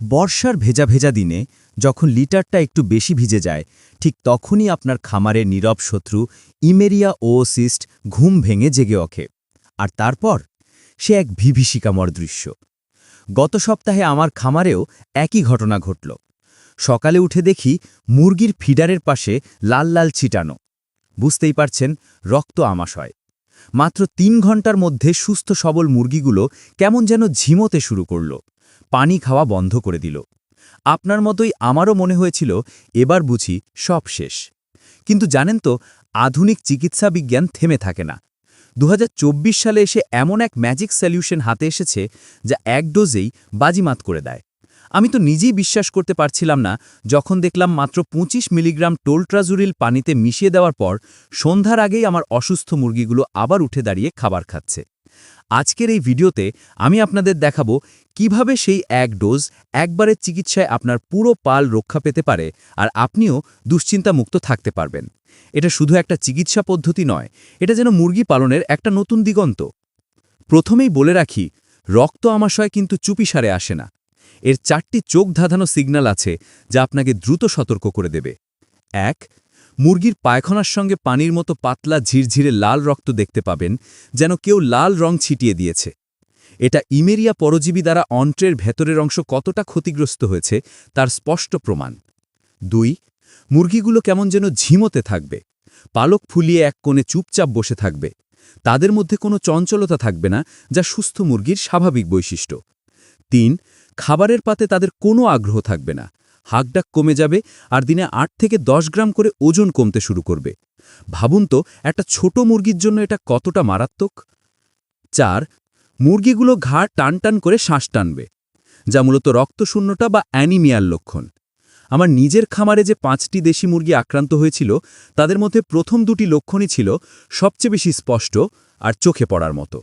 বর্ষার ভেজা ভেজা দিনে যখন লিটারটা একটু বেশি ভিজে যায়, ঠিক তখনই আপনার খামারের নীরব শত্রু ইমেরিয়া ওওসিস্ট ঘুম ভেঙে জেগে ওঠে। আর তারপর সে এক ভিভীষিকামর দৃশ্য। গত সপ্তাহে আমার খামারেও একই ঘটনা ঘটল। সকালে উঠে দেখি মুরগির ফিডারের পাশে লাল লাল ছিটানো। বুঝতেই পারছেন, রক্ত আমাশয় মাত্র তিন ঘণ্টার মধ্যে সুস্থ সবল মুরগিগুলো কেমন যেন ঝিমোতে শুরু করল। পানি খাওয়া বন্ধ করে দিল। আপনার মতোই আমারও মনে হয়েছিল, এবার বুঝি সব শেষ। কিন্তু জানেন তো, আধুনিক চিকিৎসা বিজ্ঞান থেমে থাকে না। দু হাজার চব্বিশ সালে এসে এমন এক ম্যাজিক সলিউশন হাতে এসেছে, যা এক ডোজেই বাজিমাত করে দেয়। আমি তো নিজেই বিশ্বাস করতে পারছিলাম না, যখন দেখলাম মাত্র ২৫ মিলিগ্রাম টোলট্রাজুরিল পানিতে মিশিয়ে দেওয়ার পর সন্ধ্যার আগেই আমার অসুস্থ মুরগিগুলো আবার উঠে দাঁড়িয়ে খাবার খাচ্ছে। আজকের এই ভিডিওতে আমি আপনাদের দেখাবো কীভাবে সেই এক ডোজ একবারের চিকিৎসায় আপনার পুরো পাল রক্ষা পেতে পারে আর আপনিও দুশ্চিন্তামুক্ত থাকতে পারবেন। এটা শুধু একটা চিকিৎসা পদ্ধতি নয়, এটা যেন মুরগি পালনের একটা নতুন দিগন্ত। প্রথমেই বলে রাখি, রক্ত আমাশয় কিন্তু চুপিসারে আসে না। এর চারটি চোখ ধাঁধানো সিগন্যাল আছে যা আপনাকে দ্রুত সতর্ক করে দেবে। এক মুরগির পায়খানার সঙ্গে পানির মতো পাতলা ঝিরঝিরে লাল রক্ত দেখতে পাবেন, যেন কেউ লাল রং ছিটিয়ে দিয়েছে। এটা ইমেরিয়া পরজীবী দ্বারা অন্ত্রের ভেতরের অংশ কতটা ক্ষতিগ্রস্ত হয়েছে, তার স্পষ্ট প্রমাণ। দুই, মুরগিগুলো কেমন যেন ঝিমোতে থাকবে। পালক ফুলিয়ে এক কোণে চুপচাপ বসে থাকবে। তাদের মধ্যে কোনো চঞ্চলতা থাকবে না, যা সুস্থ মুরগির স্বাভাবিক বৈশিষ্ট্য। তিন, খাবারের পাতে তাদের কোনো আগ্রহ থাকবে না। হাকডাক কমে যাবে আর দিনে আট থেকে দশ গ্রাম করে ওজন কমতে শুরু করবে। ভাবুন তো, একটা ছোট মুরগির জন্য এটা কতটা মারাত্মক? চার, মুরগিগুলো ঘাড় টান টান করে শ্বাস টানবে, যা মূলত রক্তশূন্যতা বা অ্যানিমিয়ার লক্ষণ। আমার নিজের খামারে যে পাঁচটি দেশি মুরগি আক্রান্ত হয়েছিল, তাদের মধ্যে প্রথম দুটি লক্ষণই ছিল সবচেয়ে বেশি স্পষ্ট আর চোখে পড়ার মতো।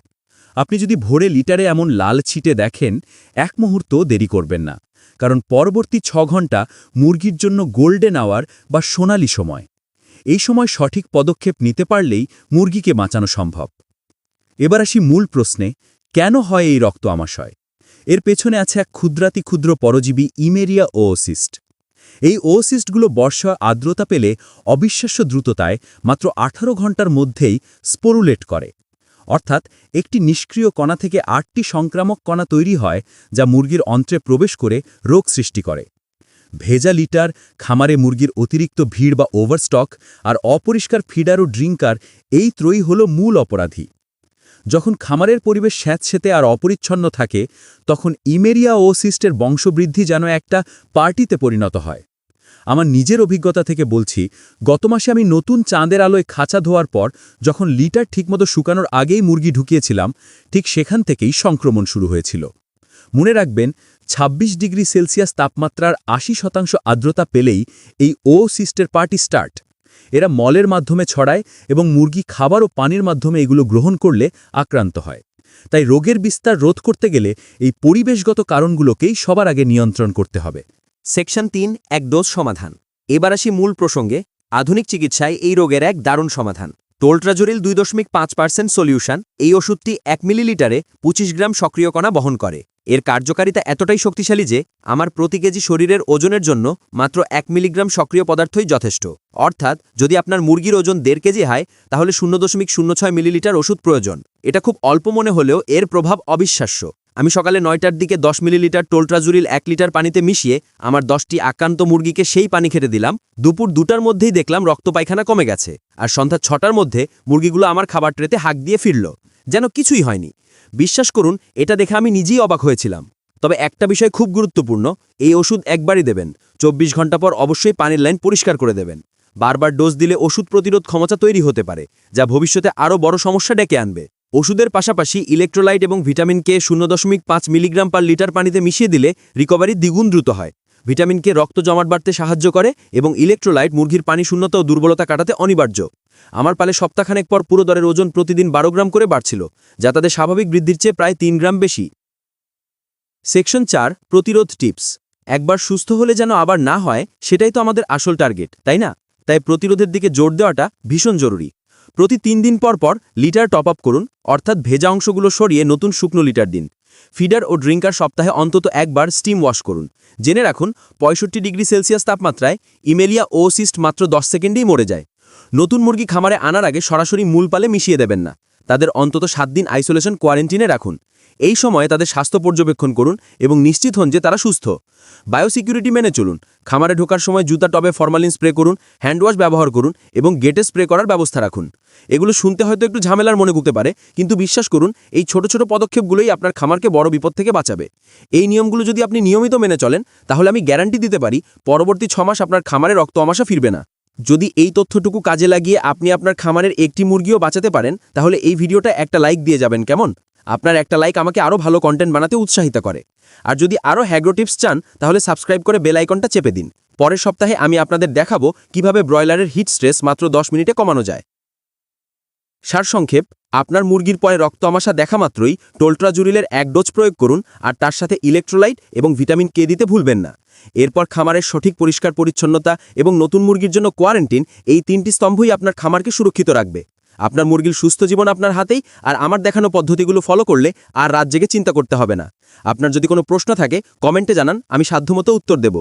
আপনি যদি ভোরে লিটারে এমন লাল ছিটে দেখেন, এক মুহূর্ত দেরি করবেন না। কারণ পরবর্তী ছ ঘণ্টা মুরগির জন্য গোল্ডেন আওয়ার বা সোনালি সময়। এই সময় সঠিক পদক্ষেপ নিতে পারলেই মুরগিকে বাঁচানো সম্ভব। এবার আসি মূল প্রশ্নে, কেন হয় এই রক্ত আমাশয়? এর পেছনে আছে এক ক্ষুদ্রাতি ক্ষুদ্র পরজীবী ইমেরিয়া ওওসিস্ট। এই ওওসিস্টগুলো বর্ষা আর্দ্রতা পেলে অবিশ্বাস্য দ্রুততায় মাত্র ১৮ ঘণ্টার মধ্যেই স্পোরুলেট করে। অর্থাৎ একটি নিষ্ক্রিয় কণা থেকে আটটি সংক্রামক কণা তৈরি হয় যা মুরগির অন্ত্রে প্রবেশ করে রোগ সৃষ্টি করে। ভেজা লিটার, খামারে মুরগির অতিরিক্ত ভিড় বা ওভারস্টক আর অপরিষ্কার ফিডার ও ড্রিঙ্কার এই ত্রয়ী হল মূল অপরাধী। যখন খামারের পরিবেশ স্যাঁতসেতে আর অপরিচ্ছন্ন থাকে, তখন ইমেরিয়া ও সিস্টের বংশবৃদ্ধি যেন একটা পার্টিতে পরিণত হয়। আমার নিজের অভিজ্ঞতা থেকে বলছি, গত মাসে আমি নতুন চাঁদের আলোয় খাঁচা ধোয়ার পর যখন লিটার ঠিকমতো শুকানোর আগেই মুরগি ঢুকিয়েছিলাম, ঠিক সেখান থেকেই সংক্রমণ শুরু হয়েছিল। মনে রাখবেন ২৬ ডিগ্রি সেলসিয়াস তাপমাত্রার আশি শতাংশ আর্দ্রতা পেলেই এই ও সিস্টের পার্টি স্টার্ট। এরা মলের মাধ্যমে ছড়ায় এবং মুরগি খাবার ও পানির মাধ্যমে এগুলো গ্রহণ করলে আক্রান্ত হয়। তাই রোগের বিস্তার রোধ করতে গেলে এই পরিবেশগত কারণগুলোকেই সবার আগে নিয়ন্ত্রণ করতে হবে। সেকশন তিন, এক ডোজ সমাধান। এবার আসি মূল প্রসঙ্গে, আধুনিক চিকিৎসায় এই রোগের এক দারুণ সমাধান। টোলট্রাজোরিল দুই দশমিক পাঁচ পার্সেন্ট সলিউশন, এই ওষুধটি এক মিলিলিটারে পঁচিশ গ্রাম সক্রিয় কণা বহন করে। এর কার্যকারিতা এতটাই শক্তিশালী যে, আমার প্রতি কেজি শরীরের ওজনের জন্য মাত্র এক মিলিগ্রাম সক্রিয় পদার্থই যথেষ্ট। অর্থাৎ, যদি আপনার মুরগির ওজন দেড় কেজি হয়, তাহলে শূন্য দশমিক শূন্য ছয় মিলিলিটার ওষুধ প্রয়োজন। এটা খুব অল্প মনে হলেও এর প্রভাব অবিশ্বাস্য। আমি সকালে নয়টার দিকে দশ মিলিলিটার টোলট্রাজুরিল এক লিটার পানিতে মিশিয়ে আমার দশটি আক্রান্ত মুরগিকে সেই পানি খেতে দিলাম। দুপুর দুটার মধ্যেই দেখলাম রক্ত পায়খানা কমে গেছে আর সন্ধ্যা ছটার মধ্যে মুরগিগুলো আমার খাবার ট্রেতে হাঁক দিয়ে ফিরল। যেন কিছুই হয়নি। বিশ্বাস করুন, এটা দেখে আমি নিজেই অবাক হয়েছিলাম। তবে একটা বিষয় খুব গুরুত্বপূর্ণ, এই ওষুধ একবারই দেবেন। চব্বিশ ঘণ্টা পর অবশ্যই পানির লাইন পরিষ্কার করে দেবেন। বারবার ডোজ দিলে ওষুধ প্রতিরোধ ক্ষমতা তৈরি হতে পারে, যা ভবিষ্যতে আরও বড় সমস্যা ডেকে আনবে। ওষুধের পাশাপাশি ইলেকট্রোলাইট এবং ভিটামিন কে শূন্য দশমিক পাঁচ মিলিগ্রাম পার লিটার পানিতে মিশিয়ে দিলে রিকভারি দ্বিগুণ দ্রুত হয়। ভিটামিন কে রক্ত জমাট বাড়তে সাহায্য করে এবং ইলেকট্রোলাইট মুরগির পানি শূন্যতা ও দুর্বলতা কাটাতে অনিবার্য। আমার পালে সপ্তাহখানেক পর পুরো দরের ওজন প্রতিদিন বারো গ্রাম করে বাড়ছিল, যা তাদের স্বাভাবিক বৃদ্ধির চেয়ে প্রায় তিন গ্রাম বেশি। সেকশন চার, প্রতিরোধ টিপস। একবার সুস্থ হলে যেন আবার না হয়, সেটাই তো আমাদের আসল টার্গেট, তাই না? তাই প্রতিরোধের দিকে জোর দেওয়াটা ভীষণ জরুরি। প্রতি তিন দিন পর পর লিটার টপ আপ করুন, অর্থাৎ ভেজা অংশগুলো সরিয়ে নতুন শুকনো লিটার দিন। ফিডার ও ড্রিঙ্কার সপ্তাহে অন্তত একবার স্টিম ওয়াশ করুন। জেনে রাখুন, পঁয়ষট্টি ডিগ্রি সেলসিয়াস তাপমাত্রায় ইমেলিয়া ওসিস্ট মাত্র দশ সেকেন্ডেই মরে যায়। নতুন মুরগি খামারে আনার আগে সরাসরি মূল পালে মিশিয়ে দেবেন না। তাদের অন্তত সাত দিন আইসোলেশন কোয়ারেন্টিনে রাখুন। এই সময়ে তাদের স্বাস্থ্য পর্যবেক্ষণ করুন এবং নিশ্চিত হন যে তারা সুস্থ। বায়োসিকিউরিটি মেনে চলুন। খামারে ঢোকার সময় জুতা, টবে ফরমালিন স্প্রে করুন, হ্যান্ডওয়াশ ব্যবহার করুন এবং গেটে স্প্রে করার ব্যবস্থা রাখুন। এগুলো শুনতে হয়তো একটু ঝামেলার মনে গুতে পারে, কিন্তু বিশ্বাস করুন, এই ছোট ছোট পদক্ষেপগুলোই আপনার খামারকে বড় বিপদ থেকে বাঁচাবে। এই নিয়মগুলো যদি আপনি নিয়মিত মেনে চলেন, তাহলে আমি গ্যারান্টি দিতে পারি, পরবর্তী ছমাস আপনার খামারে রক্ত আমাশা ফিরবে না। যদি এই তথ্যটুকু কাজে লাগিয়ে আপনি আপনার খামারের একটি মুরগিও বাঁচাতে পারেন, তাহলে এই ভিডিওটা একটা লাইক দিয়ে যাবেন, কেমন? আপনার একটা লাইক আমাকে আরও ভালো কন্টেন্ট বানাতে উৎসাহিত করে। আর যদি আরও হ্যাগ্রো টিপস চান, তাহলে সাবস্ক্রাইব করে বেল আইকনটা চেপে দিন। পরের সপ্তাহে আমি আপনাদের দেখাবো কীভাবে ব্রয়লারের হিট স্ট্রেস মাত্র দশ মিনিটে কমানো যায়। সারসংক্ষেপ, আপনার মুরগির পরে রক্ত আমাশা দেখা মাত্রই টোলট্রাজুরিলের এক ডোজ প্রয়োগ করুন, আর তার সাথে ইলেকট্রোলাইট এবং ভিটামিন কে দিতে ভুলবেন না। এরপর খামারের সঠিক পরিষ্কার পরিচ্ছন্নতা এবং নতুন মুরগির জন্য কোয়ারেন্টিন এই তিনটি স্তম্ভই আপনার খামারকে সুরক্ষিত রাখবে। আপনার মুরগির সুস্থ জীবন আপনার হাতেই আর আমার দেখানো পদ্ধতিগুলো ফলো করলে আর রাত জেগে চিন্তা করতে হবে না। আপনার যদি কোনো প্রশ্ন থাকে কমেন্টে জানান, আমি সাধ্যমতো উত্তর দেব।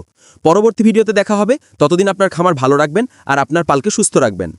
পরবর্তী ভিডিওতে দেখা হবে। ততদিন আপনার খামার ভালো রাখবেন আর আপনার পালকে সুস্থ রাখবেন।